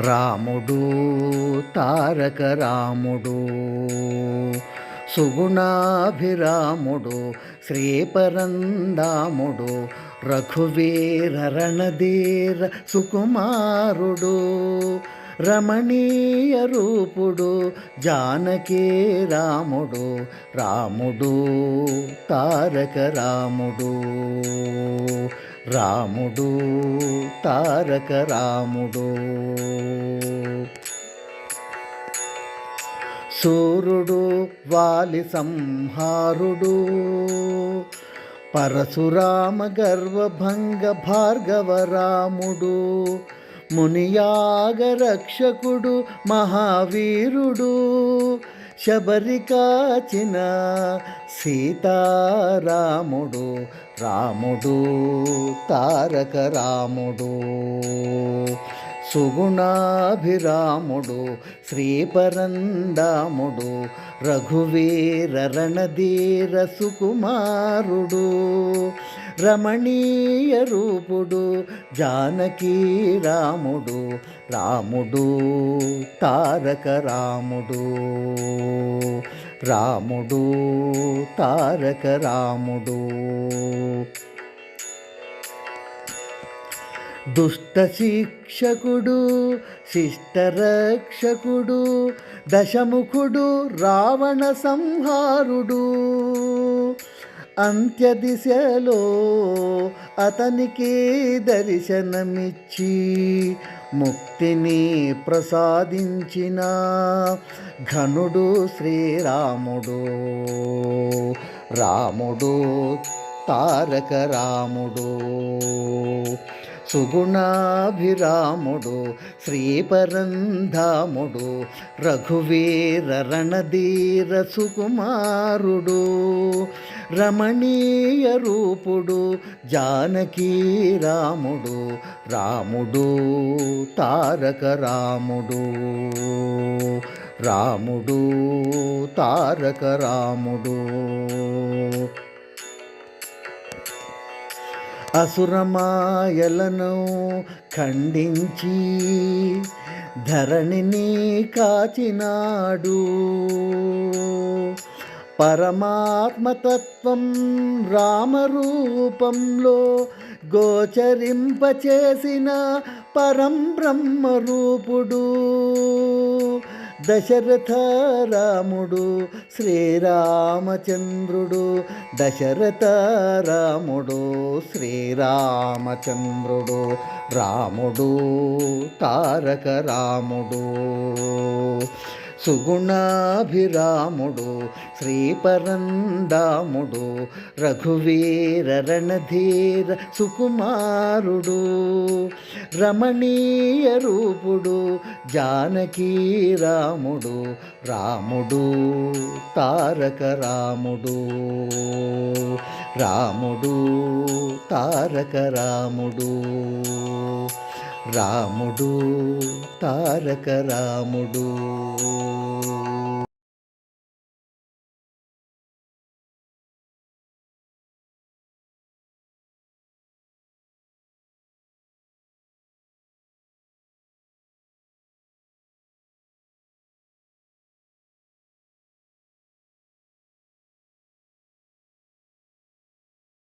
రాముడు తారక రాముడు సుగుణాభిరాముడు శ్రీపరందాముడు రఘువీర రణధీర సుకుమారుడు రమణీయ రూపుడు జానకీ రాముడు రాముడు తారక రాముడు. రాముడు తారక రాముడు. సూర్యుడు వాలి సంహారుడు. పరశురామ గర్వభంగ భార్గవ రాముడు. మునియాగ రక్షకుడు మహావీరుడు. శబరి కాచిన సీతారాముడు రాముడు తారక రాముడు. సుగుణాభిరాముడు శ్రీపరందాముడు రఘువీర రణధీర సుకుమారుడు రమణీయ రూపుడు జానకీ రాముడు రాముడు తారక రాముడు రాముడు తారక రాముడు. దుష్ట శిక్షకుడు శిష్టరక్షకుడు దశముఖుడు రావణ సంహారుడు. అంత్యదిశలో అతనికి దర్శనమిచ్చి ముక్తిని ప్రసాదించిన ఘనుడు శ్రీరాముడు. రాముడు తారక రాముడు. సుగుణాభిరాముడు శ్రీపరంధాముడు రఘువీర రణధీర సుకుమారుడు రమణీయ రూపుడు జానకీ రాముడు రాముడు తారక రాముడు రాముడు తారక రాముడు. అసురమాయలను ఖండించి ధరణిని కాచినాడు. పరమాత్మతత్వం రామరూపంలో గోచరింపచేసిన పరం బ్రహ్మరూపుడు దశరథ రాముడు శ్రీరామచంద్రుడు. దశరథ రాముడు శ్రీరామచంద్రుడు. రాముడు తారక రాముడు. సుగుణాభిరాముడు శ్రీపరందాముడు రఘువీర రణధీర సుకుమారుడు రమణీయ రూపుడు జానకీ రాముడు రాముడు తారక రాముడు రాముడు తారక రాముడు రాముడు తారక రాముడు.